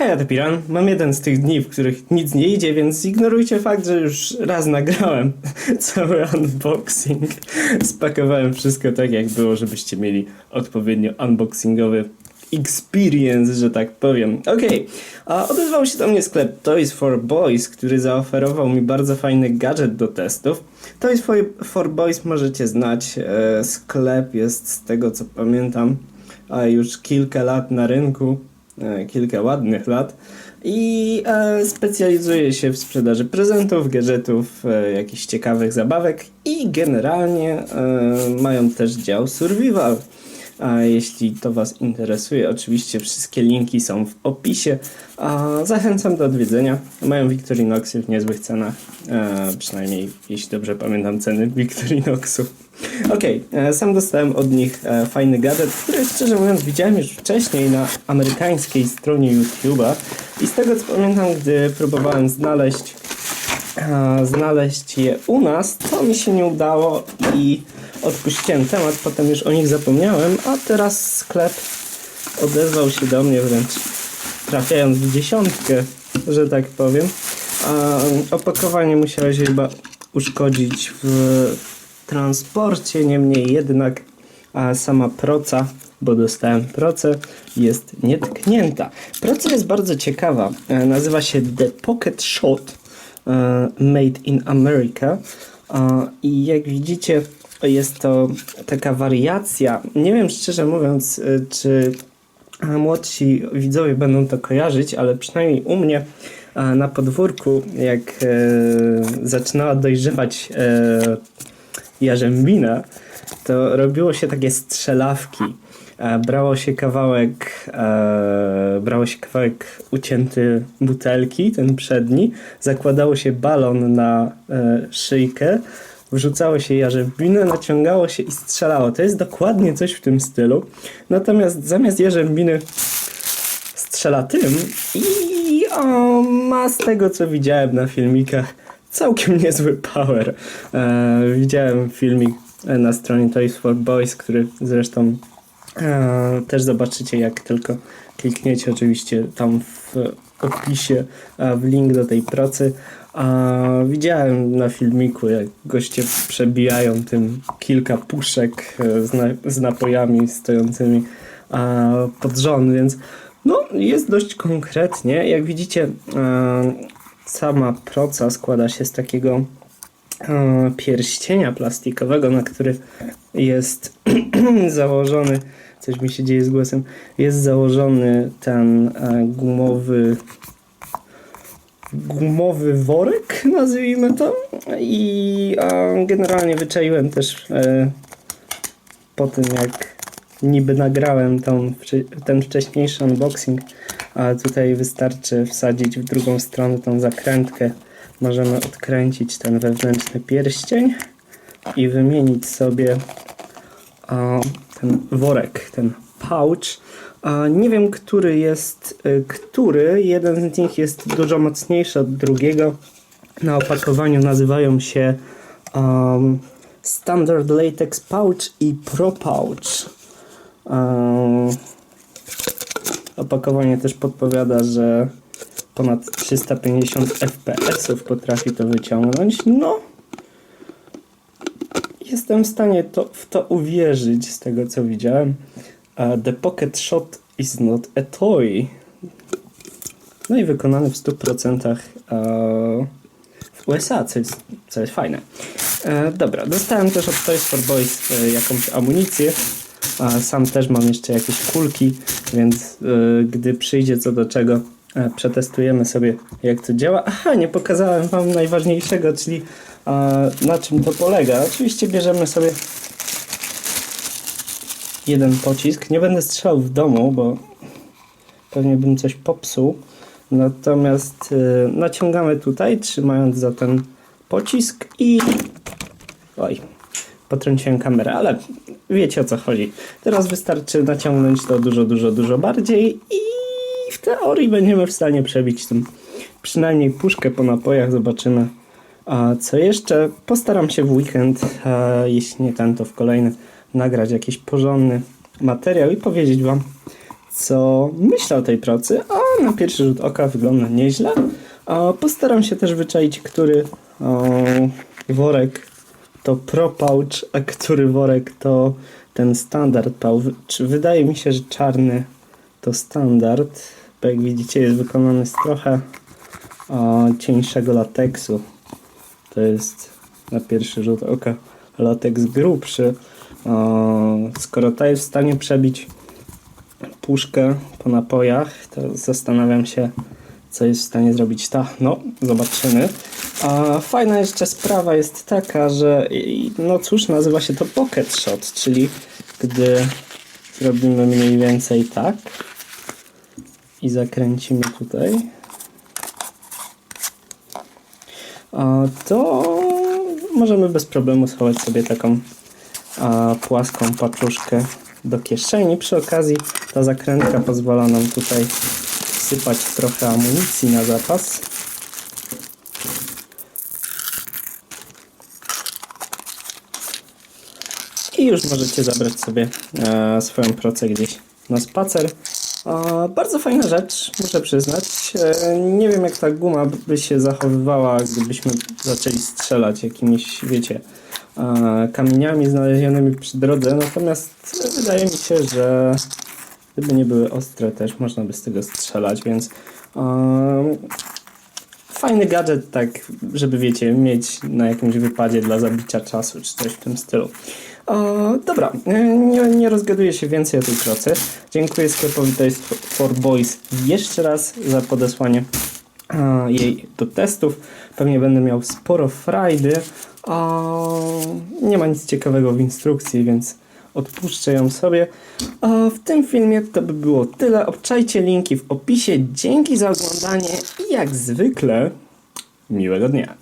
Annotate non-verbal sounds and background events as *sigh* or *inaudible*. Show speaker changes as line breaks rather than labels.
Hej, to Piran. Mam jeden z tych dni, w których nic nie idzie, więc ignorujcie fakt, że już raz nagrałem *laughs* cały unboxing. Spakowałem wszystko tak, jak było, żebyście mieli odpowiednio unboxingowy experience, że tak powiem. Okej, a odezwał się do mnie sklep Toys for Boys, który zaoferował mi bardzo fajny gadżet do testów. Toys for, Boys możecie znać. E, sklep jest z tego co pamiętam a już kilka lat na rynku, kilka ładnych lat i e, specjalizuje się w sprzedaży prezentów, gadżetów, e, jakichś ciekawych zabawek i generalnie e, mają też dział survival. A jeśli to Was interesuje, oczywiście wszystkie linki są w opisie. A zachęcam do odwiedzenia. Mają Victorinoxy w niezłych cenach. E, przynajmniej jeśli dobrze pamiętam ceny Victorinoxu. *laughs* Okej, e, sam dostałem od nich e, fajny gadżet, który szczerze mówiąc widziałem już wcześniej na amerykańskiej stronie YouTube'a. I z tego co pamiętam, gdy próbowałem znaleźć a, znaleźć je u nas, to mi się nie udało i odpuściłem temat, potem już o nich zapomniałem, a teraz sklep odezwał się do mnie wręcz trafiając w dziesiątkę, że tak powiem. A opakowanie musiało się chyba uszkodzić w transporcie, niemniej jednak a sama proca, bo dostałem procę, jest nietknięta. Proca jest bardzo ciekawa. E, Nazywa się The Pocket Shot e, Made in America. I jak widzicie, jest to taka wariacja. Nie wiem szczerze mówiąc, e, czy młodsi widzowie będą to kojarzyć, ale przynajmniej u mnie na podwórku, jak e, zaczynała dojrzewać e, jarzębina, to robiło się takie strzelawki. Brało się kawałek, brało się kawałek ucięty butelki, ten przedni, zakładało się balon na e, szyjkę, wrzucało się jarzębinę, naciągało się i strzelało. To jest dokładnie coś w tym stylu. Natomiast zamiast jarzębiny strzela tym i o, ma z tego co widziałem na filmikach całkiem niezły power. E, widziałem filmik e, na stronie Toys for Boys, który zresztą e, też zobaczycie jak tylko klikniecie oczywiście tam w opisie w link do tej pracy. A widziałem na filmiku, jak goście przebijają tym kilka puszek e, z, na, z napojami stojącymi a, pod rząd, więc no, jest dość konkretnie. Jak widzicie, e, sama proca składa się z takiego e, pierścienia plastikowego, na który jest *clears throat* założony, coś mi się dzieje z głosem, jest założony ten gumowy gumowy worek, nazwijmy to. I generalnie wyczaiłem też e, po tym, jak niby nagrałem tą, ten wcześniejszy unboxing, a tutaj wystarczy wsadzić w drugą stronę tą zakrętkę. Możemy odkręcić ten wewnętrzny pierścień i wymienić sobie ten worek, ten pouch. Nie wiem, który jest y, który. Jeden z nich jest dużo mocniejszy od drugiego. Na opakowaniu nazywają się um, Standard Latex Pouch i Pro Pouch. Um, opakowanie też podpowiada, że ponad 350 fps potrafi to wyciągnąć. No, jestem w stanie to, w to uwierzyć z tego co widziałem. Uh, the Pocket Shot is not a toy. No i wykonany w 100% uh, w USA, co jest, co jest fajne. E, dobra, dostałem też od Toys for Boys e, jakąś amunicję. A sam też mam jeszcze jakieś kulki, więc e, gdy przyjdzie co do czego, przetestujemy sobie jak to działa. Aha, nie pokazałem wam najważniejszego, czyli na czym to polega. Oczywiście bierzemy sobie jeden pocisk. Nie będę strzelał w domu, bo pewnie bym coś popsuł. Natomiast e, naciągamy tutaj, trzymając za ten pocisk i... Oj, potrąciłem kamerę, ale wiecie o co chodzi. Teraz wystarczy naciągnąć to dużo, dużo, dużo bardziej i w teorii będziemy w stanie przebić tym przynajmniej puszkę po napojach. Zobaczymy. A co jeszcze? Postaram się w weekend, a jeśli nie ten, to w kolejny, nagrać jakiś porządny materiał i powiedzieć Wam, co myślę o tej pracy, a na pierwszy rzut oka wygląda nieźle. Postaram się też wyczaić, który worek to Pro Pouch, a który worek to ten standard pouch. Wydaje mi się, że czarny to standard, bo jak widzicie jest wykonany z trochę cieńszego lateksu. To jest na pierwszy rzut oka lateks grubszy. O, skoro ta jest w stanie przebić puszkę po napojach, to zastanawiam się, co jest w stanie zrobić ta. No, zobaczymy. A fajna jeszcze sprawa jest taka, że no cóż, nazywa się to pocket shot, czyli gdy zrobimy mniej więcej tak i zakręcimy tutaj, to możemy bez problemu schować sobie taką a, płaską paczuszkę do kieszeni. Przy okazji ta zakrętka pozwala nam tutaj wsypać trochę amunicji na zapas. I już możecie zabrać sobie e, swoją procę gdzieś na spacer. E, bardzo fajna rzecz, muszę przyznać. E, nie wiem jak ta guma by się zachowywała, gdybyśmy zaczęli strzelać jakimiś, wiecie, kamieniami znalezionymi przy drodze. Natomiast wydaje mi się, że gdyby nie były ostre też można by z tego strzelać, więc e, fajny gadżet, tak, żeby wiecie, mieć na jakimś wypadzie dla zabicia czasu, czy coś w tym stylu. E, dobra, e, nie, nie rozgaduję się więcej o tej pracy. Dziękuję sklepowi Toys for Boys jeszcze raz za podesłanie e, jej do testów. Pewnie będę miał sporo frajdy. A nie ma nic ciekawego w instrukcji, więc odpuszczę ją sobie. A w tym filmie to by było tyle. Obczajcie linki w opisie. Dzięki za oglądanie i jak zwykle miłego dnia.